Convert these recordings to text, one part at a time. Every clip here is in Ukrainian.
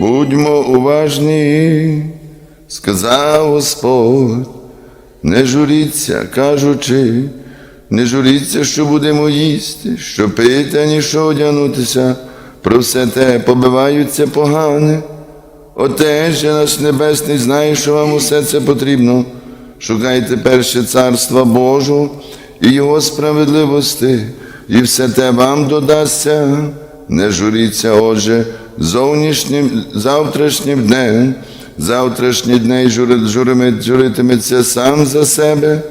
Будьмо уважні, сказав Господь, не журіться, кажучи, не журіться, що будемо їсти, що пити, ані що одягнутися, про все те побиваються погане. Отець наш Небесний знає, що вам усе це потрібно. Шукайте перше царства Божого і Його справедливості, і все те вам додасться. Не журіться, отже, завтрашнім днем, жури- журими- журитиметься сам за себе,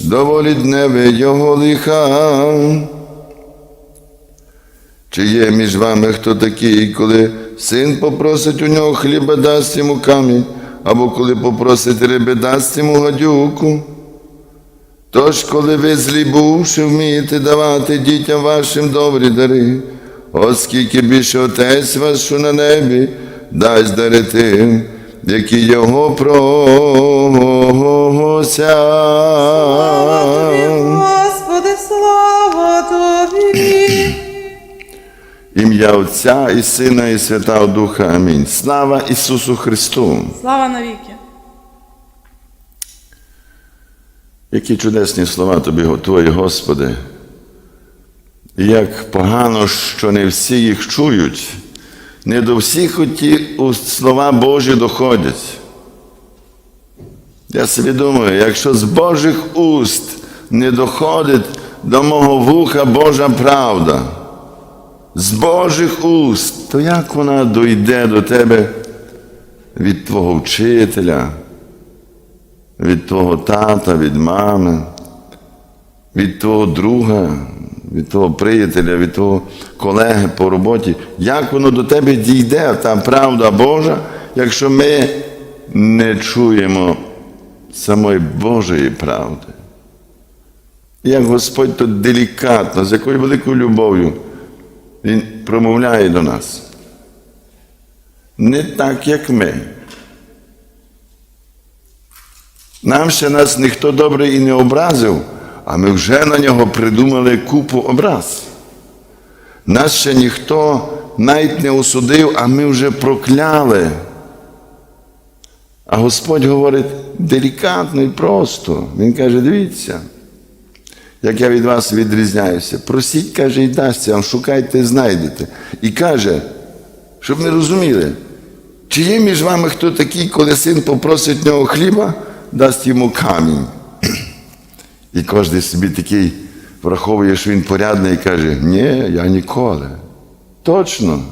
доволі дневе його лиха. Чи є між вами хто такий, коли син попросить у нього хліба, дасть йому камінь, або коли попросить риби, дасть йому гадюку? Тож, коли ви злі бувши, вмієте давати дітям вашим добрі дари, оскільки більше Отець ваш, що на небі, дасть дари тим, які його просять. Господи, слава Тобі! Ім'я Отця і Сина, і Святого Духа. Амінь. Слава Ісусу Христу! Слава навіки! Які чудесні слова тобі готує, Господи. Як погано, що не всі їх чують, не до всіх ті уст слова Божі доходять. Я собі думаю, якщо з Божих уст не доходить до мого вуха Божа правда, з Божих уст, то як вона дойде до тебе від Твого вчителя? від твого тата, від мами, від твого друга, від твого приятеля, від твого колеги по роботі. Як воно до тебе дійде, та правда Божа, якщо ми не чуємо самої Божої правди? Як Господь тут делікатно, з якою великою любов'ю Він промовляє до нас. Не так, як ми. Нам ще нас ніхто добре і не образив, а ми вже на нього придумали купу образ. Нас ще ніхто навіть не осудив, а ми вже прокляли. А Господь говорить делікатно і просто. Він каже: дивіться, як я від вас відрізняюся. Просіть, каже, і дасться вам, шукайте, знайдете. І каже, щоб ми розуміли, чи є між вами хто такий, коли син попросить нього хліба, дасть йому камінь. І кожен собі такий враховує, що він порядний і каже, ні, я ніколи. Точно.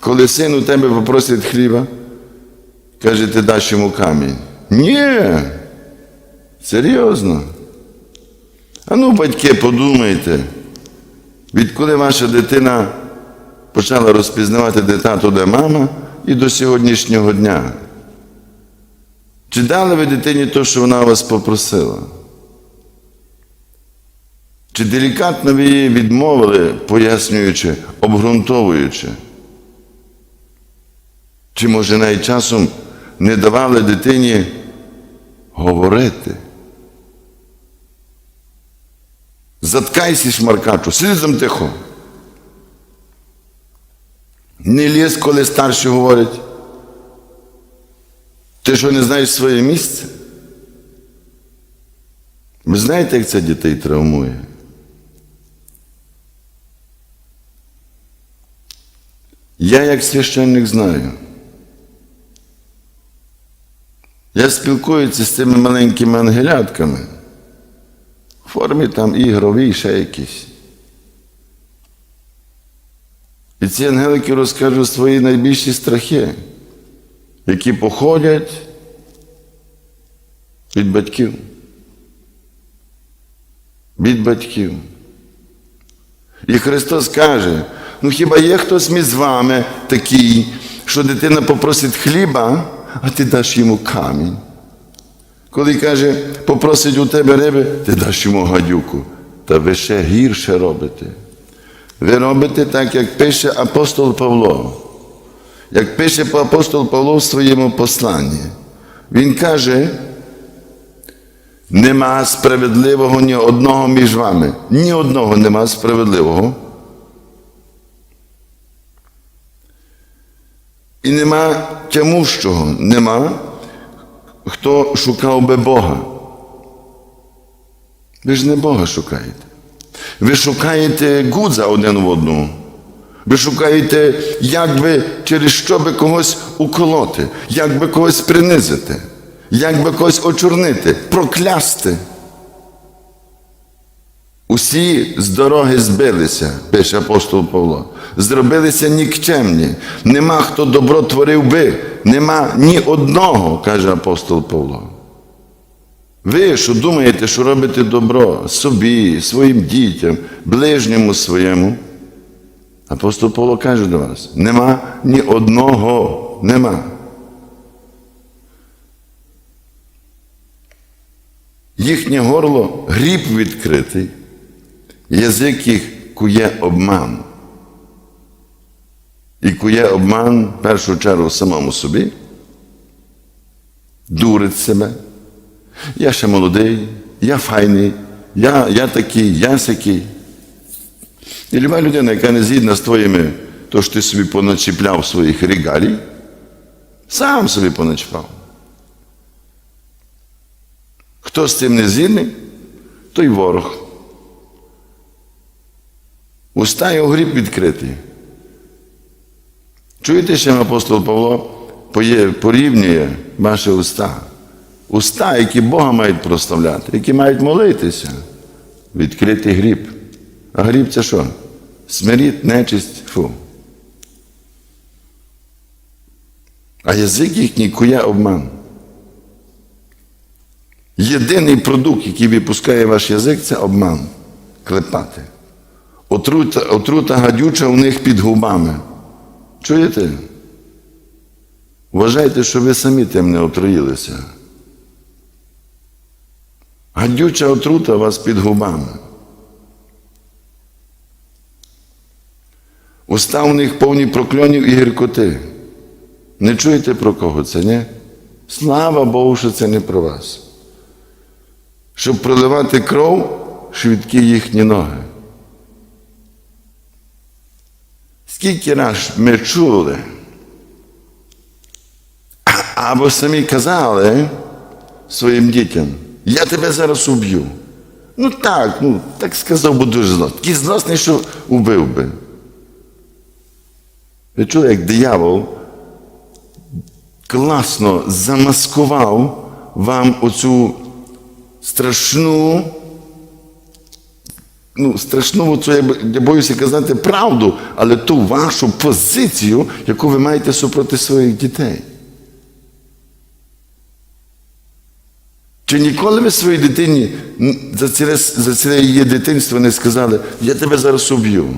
Коли син у тебе попросить хліба, каже, ти даш йому камінь. Ні. Серйозно. А ну, батьки, подумайте, відколи ваша дитина почала розпізнавати, де тато, де мама, і до сьогоднішнього дня. Чи дали ви дитині те, що вона вас попросила? Чи делікатно ви її відмовили, пояснюючи, обґрунтовуючи? Чи, може, навіть часом не давали дитині говорити? Заткайся, шмаркачу, там тихо. Не ліз, коли старші говорять. Ти що не знаєш своє місце? Ви знаєте, як це дітей травмує? Я, як священник, знаю. Я спілкуюся з цими маленькими ангелятками в формі там ігровій, ще якісь. І ці ангелики розкажуть свої найбільші страхи, які походять від батьків. Від батьків. І Христос каже: ну хіба є хтось між вами такий, що дитина попросить хліба, а ти даш йому камінь? Коли каже, попросить у тебе риби, ти даш йому гадюку. Та ви ще гірше робите. Ви робите так, як пише апостол Павло як пише апостол Павло в своєму посланні, він каже, нема справедливого ні одного між вами. Ні одного нема справедливого. І нема тямущого, нема, хто шукав би Бога. Ви ж не Бога шукаєте. Ви шукаєте гудза один в одного. Ви шукаєте, як би через що би когось уколоти, як би когось принизити, як би когось очорнити, проклясти. Усі з дороги збилися, пише апостол Павло. Зробилися нікчемні. Нема хто добро творив би, нема ні одного, каже апостол Павло. Ви, що думаєте, що робите добро собі, своїм дітям, ближньому своєму. Апостол Павло каже до вас: нема ні одного, нема. Їхнє горло гріб відкритий, язик їх кує обман. І кує обман в першу чергу самому собі, дурить себе. Я ще молодий, я файний, я, я такий, я сякий. І люба людина, яка не згідна з твоїми, то що ти собі поначіпляв своїх регалій, сам собі поначіпав. Хто з цим не згідний, той ворог. Уста його гріб відкритий. Чуєте, що апостол Павло порівнює ваші уста? Уста, які Бога мають прославляти, які мають молитися, відкритий гріб. А гріб це що? Смиріт, нечисть, фу. А язик їхній кує обман. Єдиний продукт, який випускає ваш язик, це обман. Клепати. Отрута, отрута гадюча у них під губами. Чуєте? Вважайте, що ви самі тим не отруїлися. Гадюча отрута вас під губами. Уста у них повні прокльонів і гіркоти. Не чуєте про кого це, ні? Слава Богу, що це не про вас. Щоб проливати кров, швидкі їхні ноги. Скільки раз ми чули, або самі казали своїм дітям, я тебе зараз уб'ю. Ну так, ну так сказав би дуже зло. Такий злосний, що убив би. Ви чули, як диявол класно замаскував вам оцю страшну, ну, страшну, оцю, я, боюся казати правду, але ту вашу позицію, яку ви маєте супроти своїх дітей. Чи ніколи ви своїй дитині за ціле, за ціле її дитинство не сказали, я тебе зараз уб'ю?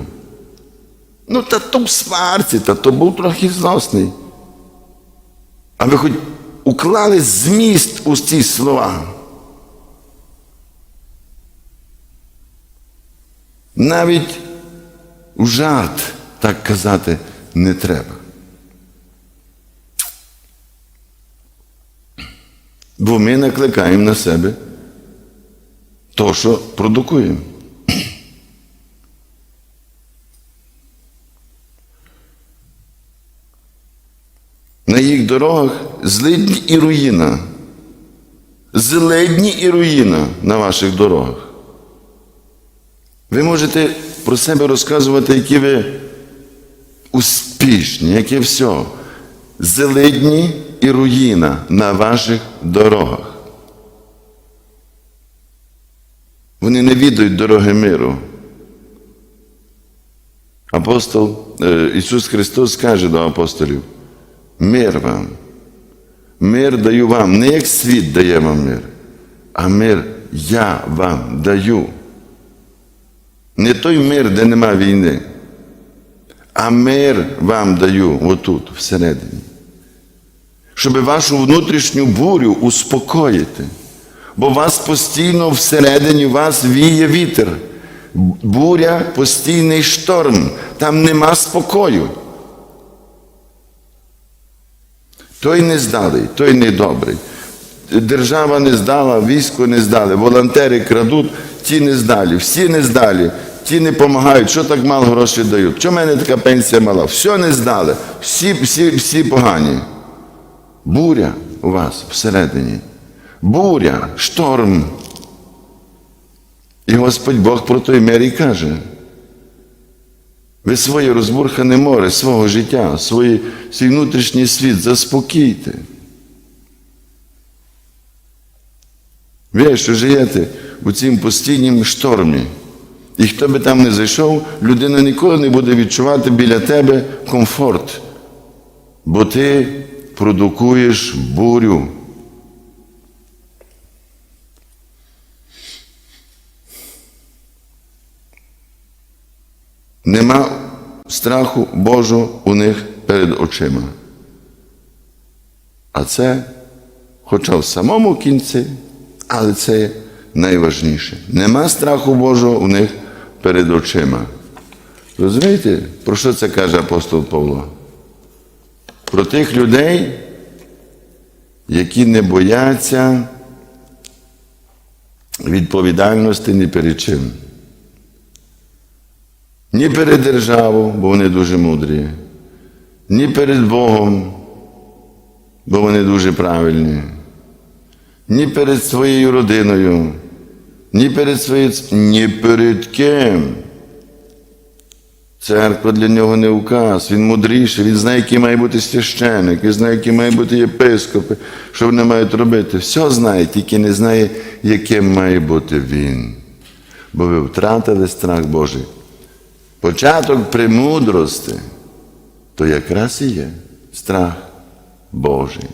Ну, та то в сварці, та то був трохи зносний. А ви хоч уклали зміст у ці слова. Навіть у жарт так казати не треба. Бо ми накликаємо на себе то, що продукуємо. На їх дорогах злидні і руїна. Злидні і руїна на ваших дорогах. Ви можете про себе розказувати, які ви успішні, яке все. Зеледні і руїна на ваших дорогах. Вони не відають дороги миру. Апостол е, Ісус Христос каже до апостолів: мир вам. Мир даю вам, не як світ дає вам мир, а мир я вам даю. Не той мир, де нема війни, а мир вам даю отут, всередині. Щоб вашу внутрішню бурю успокоїти. Бо вас постійно всередині вас віє вітер. Буря постійний шторм, там нема спокою. Той не здалий, той не добрий. Держава не здала, військо не здали, волонтери крадуть, ті не здалі, всі не здалі. ті не допомагають, що так мало грошей дають. Чому в мене така пенсія мала? Все не здали, всі, всі, всі погані. Буря у вас всередині. Буря, шторм. І Господь Бог про той мир і каже. Ви своє розбурхане море, свого життя, свої, свій внутрішній світ заспокійте. Ви, що живете у цім постійнім штормі, і хто би там не зайшов, людина ніколи не буде відчувати біля тебе комфорт, бо ти продукуєш бурю. Нема страху Божого у них перед очима. А це, хоча в самому кінці, але це найважніше. Нема страху Божого у них перед очима. Розумієте, про що це каже апостол Павло? Про тих людей, які не бояться відповідальності ні перед чим. Ні перед державою, бо вони дуже мудрі, ні перед Богом, бо вони дуже правильні, ні перед своєю родиною, ні перед своєю, ні перед ким. Церква для нього не указ, він мудріший, він знає, який має бути священник, він знає, які мають бути єпископи, що вони мають робити. Все знає, тільки не знає, яким має бути він. Бо ви втратили страх Божий. Початок премудрости, то якраз і є страх Божий.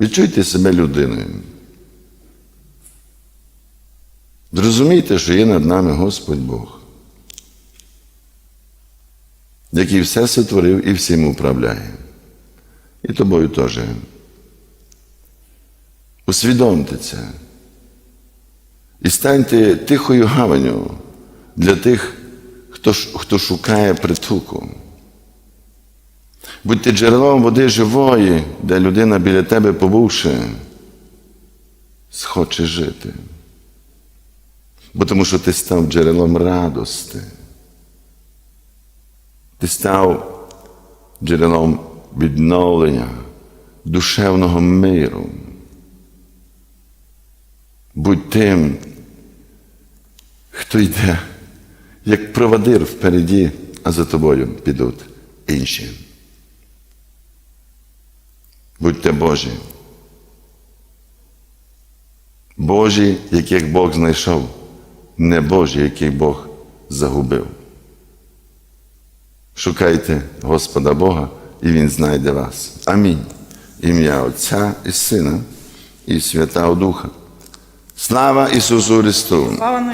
Відчуйте себе людиною. Зрозумійте, що є над нами Господь Бог, який все сотворив і всім управляє. І тобою теж. Усвідомте це. І станьте тихою гаваню для тих, хто, хто шукає притулку. Будьте джерелом води живої, де людина біля тебе побувши, схоче жити. Бо тому що ти став джерелом радости. Ти став джерелом відновлення, душевного миру. Будь тим, хто йде, як проводир впереді, а за тобою підуть інші. Будьте Божі. Божі, яких Бог знайшов, не Божі, яких Бог загубив. Шукайте Господа Бога, і Він знайде вас. Амінь. Ім'я Отця і Сина і Святого Духа. Слава Ісусу Христу! Слава.